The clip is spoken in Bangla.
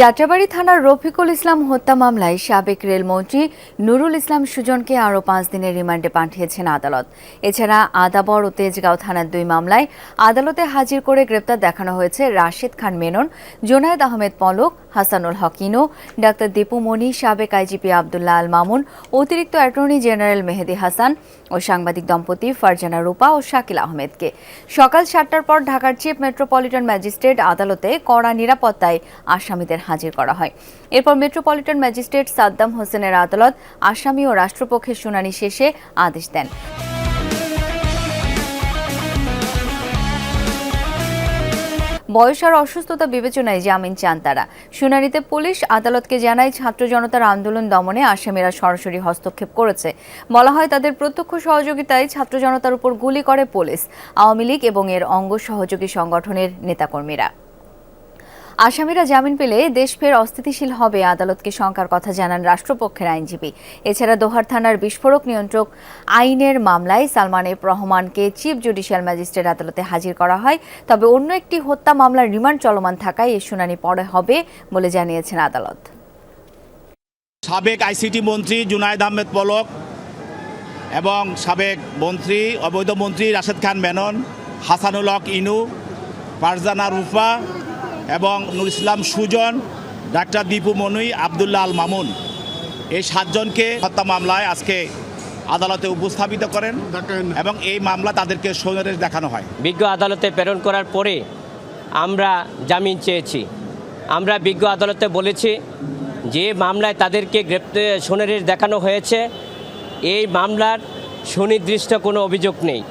যাত্রাবাড়ি থানার রফিকুল ইসলাম হত্যা মামলায় সাবেক রেলমন্ত্রী নুরুল ইসলাম সুজনকে আরও পাঁচ দিনের রিমান্ডে পাঠিয়েছেন আদালত। এছাড়া আদাবর ও তেজগাঁও থানার দুই মামলায় আদালতে হাজির করে গ্রেপ্তার দেখানো হয়েছে রাশেদ খান মেনন, জোনায়েদ আহমেদ পলক, হাসানুল হকিনো, ডাক্তার দীপু মনি, সাবেক আইজিপি আবদুল্লাহ আল মামুন, অতিরিক্ত অ্যাটর্নি জেনারেল মেহেদি হাসান ও সাংবাদিক দম্পতি ফারজানা রূপা ও শাকিল আহমেদকে। সকাল সাতটার পর ঢাকার চিফ মেট্রোপলিটন ম্যাজিস্ট্রেট আদালতে কড়া নিরাপত্তায় আসামিদের হাজির করা হয়। এরপর মেট্রোপলিটন ম্যাজিস্ট্রেট সাদ্দাম হোসেনের আদালত আসামি ও রাষ্ট্রপক্ষের শুনানি শেষে আদেশ দেন। বয়স আর অসুস্থতা বিবেচনায় জামিন চান তারা। শুনানিতে পুলিশ, আদালতকে জানায়, ছাত্র জনতার আন্দোলন দমনে আসামিরা সরাসরি হস্তক্ষেপ করেছে। বলা হয়, তাদের প্রত্যক্ষ সহযোগিতায় ছাত্র জনতার উপর গুলি করে পুলিশ, আওয়ামী লীগ এবং এর অঙ্গ সহযোগী সংগঠনের নেতাকর্মীরা। আসামিরা জামিন পেলে দেশ ফের অস্থিতিশীল হবে আদালতকে শঙ্কার কথা জানান রাষ্ট্রপক্ষের আইনজীবী। এছাড়া দোহার থানার বিস্ফোরক নিয়ন্ত্রক আইনের মামলায় সালমান এফ রহমানকে চিফ জুডিশিয়াল ম্যাজিস্ট্রেট আদালতে হাজির করা হয়। তবে অন্য একটি হত্যা মামলার রিমান্ড চলমান থাকায় এর শুনানি পরে হবে বলে জানিয়েছেন আদালত। সাবেক আইসিটি মন্ত্রী জুনায়দ আহমেদ পলক এবং সাবেক মন্ত্রী, অবৈধ মন্ত্রী রাশেদ খান মেনন, হাসানুল হক ইনু, ফারজানা রুফা এবং নুর ইসলাম সুজন ডাক্তার দীপু মনুই আবদুল্লাহ আল মামুন। এই সাতজনকে হত্যা মামলায় আজকে আদালতে উপস্থাপিত করেন এবং এই মামলা তাদেরকে সৌন্দর্য দেখানো হয়। বিজ্ঞ আদালতে প্রেরণ করার পরে আমরা জামিন চেয়েছি। আমরা বিজ্ঞ আদালতে বলেছি যে মামলায় তাদেরকে গ্রেপ্তার সোনারের দেখানো হয়েছে। এই মামলার সুনির্দিষ্ট কোনো অভিযোগ নেই।